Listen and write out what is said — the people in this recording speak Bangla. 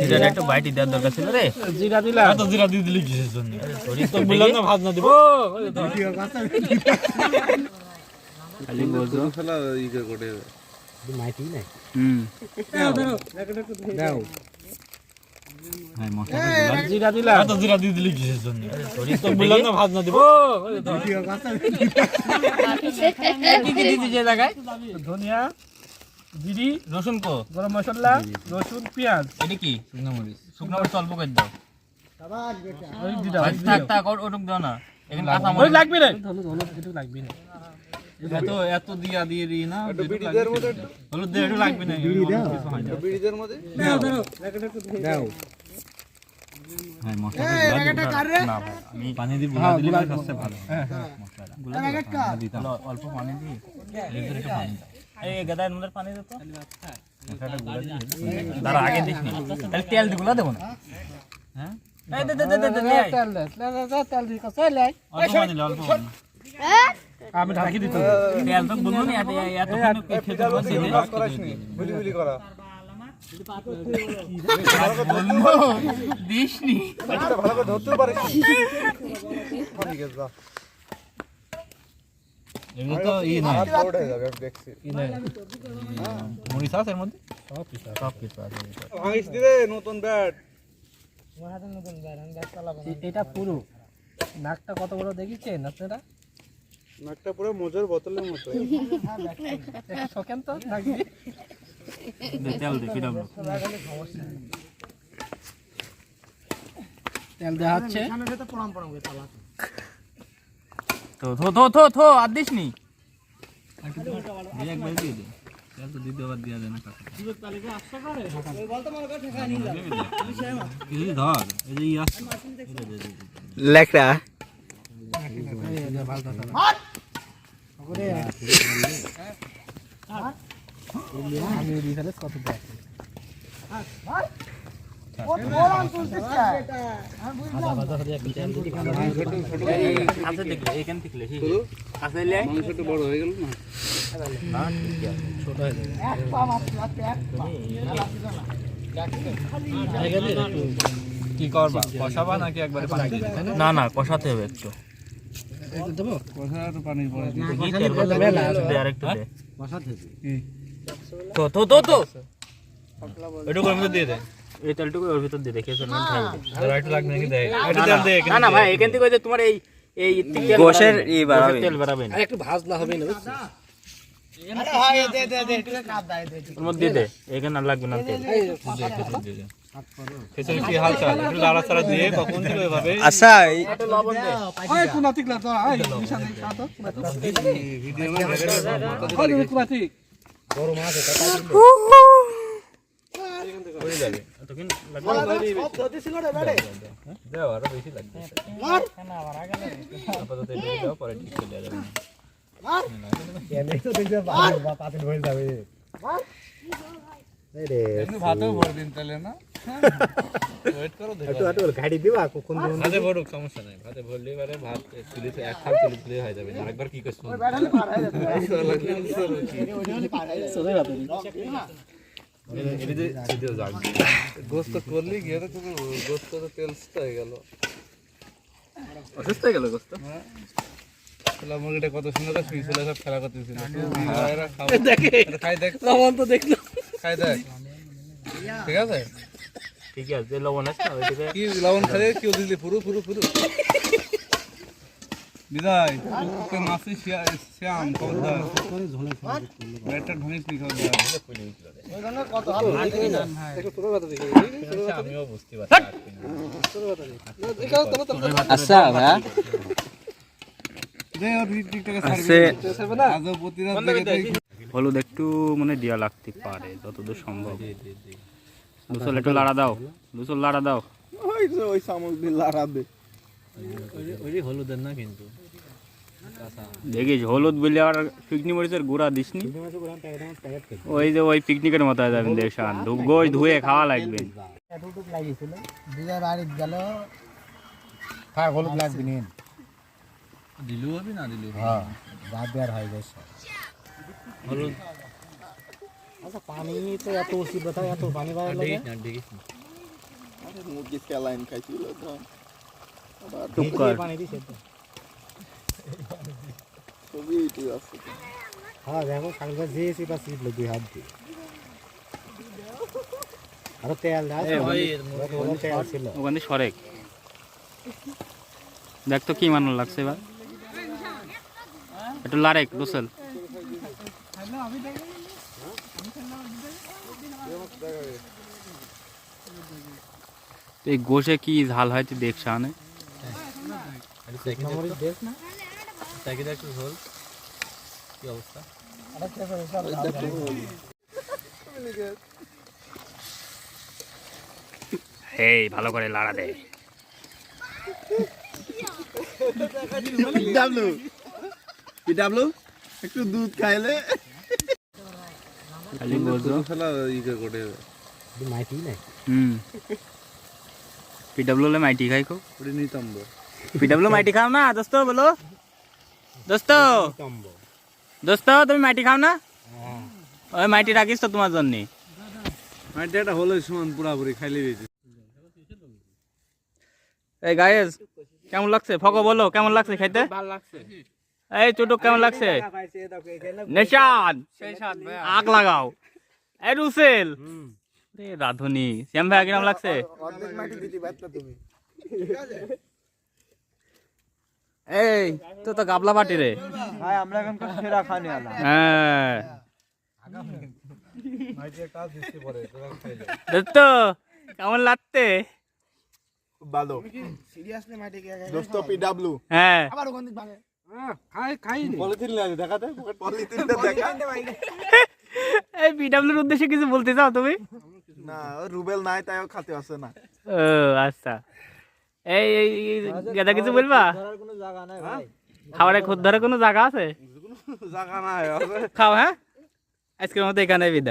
জিরাটা একটু বাইটি দেওয়ার দরকার ছিল রে। জিরা দিলাম। এত জিরা দিয়ে দিলি কিসের জন্য? তো বললাম না ভাত না দিব। খালি বোঝো ফেলা ই করে হুম। দাও মশলা জিরা দিলাম। এত জিরা দিয়ে দিলি কিসের জন্য? তো বললাম না ভাত না দিব। কি কি দিতে যে জায়গায়? ধনিয়া জিরি রসুন কো। গরম মশলা রসুন পেঁয়াজ। এটা কি? শুকনো মরিচ। শুকনো মরিচ অল্প করে দাও। দাও থাক থাক ওর- ওটুক দাও না। এখানে কাঁচা মরিচ লাগবে রে। হলুদ একটু লাগবে না। এত এত দিয়া দিয়ে দিই না বিড়িদের মধ্যে হলুদ দিয়ে একটু লাগবে না কিছু হয় বিড়িদের মধ্যে? দাও হ্যাঁ মশলা না ভাই, আমি পানি দিয়ে দিলে ভালো। অল্প পানি দিই এই গাদার মধ্যে পানি দে তো। মশলাটা গুলা দিয়ে দে। দাঁড়া আগে দিস নি তাহলে তেল দিয়ে গুলা দেবো না। হ্যাঁ? এই দে দে দে দে দে দে আয়। তেল দে তেল দি কসে লাই অল্প অল্প আমি ঢাকি দিতে তেল তো বলব না এত এত খেতে বলছি বিলি বিলি করা। দিস নি ভালো করে ধরতে পারিস ঠিক আছে এগুলো তো ই না হাত হয়ে যাবে আমি দেখছি মরিচ আছে এর মধ্যে? সব কিছু আছে। ভাঙিস দিলে নতুন ব্যাট। এটা পুরো। নাকটা কত বড় দেখিছেন আপনারা? নাকটা পুরো মোজের বোতলের মতো। শোকেন তো নাক দিয়ে। তেল দেওয়া হচ্ছে। থো আর দিস নি তো না কাকা কিছু ধর এই যে ই আসছে লেখরা কি করবা? কষাবা নাকি একবারে পানি দিবে? না না কষাতে হবে একটু। দেবো পানি পড়ে দে তো তো তো তো। একটু মধ্যে দিয়ে দে। এই তেলটুকু ওর ভিতর দিয়ে দেখে শুনুন খাবে আর একটু নাকি দে একটু তেল দে না না ভাই এখান থেকে যে তোমার এই এই তেল গোশের বাড়াবে। ই বাড়াবে। তেল বাড়াবে না একটু ভাজ না হবে না বুঝছিস? ওর মধ্যে দিয়ে দে এখানে আর লাগবে না তেল খেসুরি কি হাল চাল একটু লাড়া চাড়া দিয়ে কখন দিল এভাবে আচ্ছা এই- লবণ দে আয় কোনা তিকলা তো আয় নিশান সাতো ভিডিও মে কত কোনা ঠিক হয়ে যাবে এতক্ষণ লাগবে দাও আরও বেশি লাগবে আপাতত এটা দাও পরে ঠিক করে দেওয়া যাবে একটু ভাতও ভরে দিন তাহলে না ওয়েট করো দেখো ভাতে ভরুক সমস্যা নাই ভাতে ভরলে এবারে ভাত তুলে এক খাল তুলে তুলে হয়ে যাবে আরেকবার কি করছ এটা যে সিদ্ধ যাক গোস্ত করলি গিয়ে গোস্ত তো তেলসটা হয়ে গেল। অসুস্থ হয়ে গেল গোস্ত? ছোলা মুরগিটা কত সুন্দর করে শুয়ে ছিল সব খেলা করতেছিল। দেখে। এটা খাই দেখ। লবণ তো দেখল। খাই দেখ। ঠিক আছে? ঠিক আছে যে লবণ আছে কি লবণ খালে কেউ দিলি? পুরো পুরো পুরো বিদায় তোকে মাসি শ্যাম খবরদার। ব্যাটটা নি খবরদার। আচ্ছা দে হলুদ একটু মানে দেওয়া লাগতে পারে যতদূর সম্ভব। দুশো একটু লাড়া দাও দুশো লাড়া দাও। ওই চামচ দিয়ে লাড়াবে ওই হলুদের না কিন্তু? দেখিস হলুদ বলে আর পিকনি মরিচের গুঁড়া দিসনি ওই যে ওই পিকনিকের মতো হয়ে যাবেন দেশান গোশ ধুয়ে খাওয়া লাগবে দিদা বাড়ি গেল হ্যাঁ হলুদ লাগবে নি দিলু হবে না দিলু হ্যাঁ বাদ দেওয়ার হয়ে গেছে হলুদ আচ্ছা পানি তো এত ওষুধ ব্যথা এত পানি বাইরে দেখিস না দেখিস না মুরগি স্যালাইন খাইছিল চুপ কর ছবি ইউটিউব আছে হ্যাঁ দেখো সাংবাদ দিয়েছি বা সিট দুই হাত দিয়ে। আরও তেল তেল ছিল। ওখানে সরেক। দেখ তো কি মানো লাগছে এবার। একটু লারেক রুসেল এই গোশে কি ঝাল হয় তুই দেখ সামনে দেখ না। প্যাকেট একটু ঝোল। কি অবস্থা? এই ভালো করে লাড়া দে। পিডাব্লিউ। পিডাব্লিউ? একটু দুধ খাইলে। খালি বোঝো খেলা করে মাইতি নাই? হুম। পিডব্লিউ লে মাইটি খাই কো ওটা নিতাম পিডব্লিউ মাইটি খাও না দোস্ত বলো। দোস্ত। দোস্ত তুমি মাইটি খাও না? ওই মাইটি রাখিস তো তোমার জন্য। মানে এটা হলো সমান পুরাপুরি খাইলে বেশি এই গায়েস কেমন লাগছে? ফকো বলো কেমন লাগছে খাইতে? ভালো লাগছে এই চুটুক কেমন লাগছে? নেশান। আগ লাগাও। এই রুসেল। রে রাধুনি। শ্যাম ভাই কিরম লাগছে? অর্ধেক মাটি দিতে পারতা তুমি। এই তো তো গাবলা পাটি রে। ভাই আমরা এখন সেরা খানি আলা। হ্যাঁ। কাজ দিতে পারে তোরা খাইলে দোস্ত কেমন লাগতে ভালো দোস্ত পিডাব্লিউ হ্যাঁ খাই খাই পলিথিন লাগে দেখাতে পলিথিনটা দেখা। এই পিডাব্লিউর উদ্দেশ্যে কিছু বলতে চাও তুমি? না ও রুবেল নাই তাইও খাতে আসে না। ও আচ্ছা। এই এই এই, গেদা কিছু বলবা? ধরার কোনো জায়গা নাই ভাই। খাবারে খোদ ধরে কোনো জায়গা আছে? জায়গা নাই খাও হ্যাঁ? আজকের মতো এখানে বিদায়।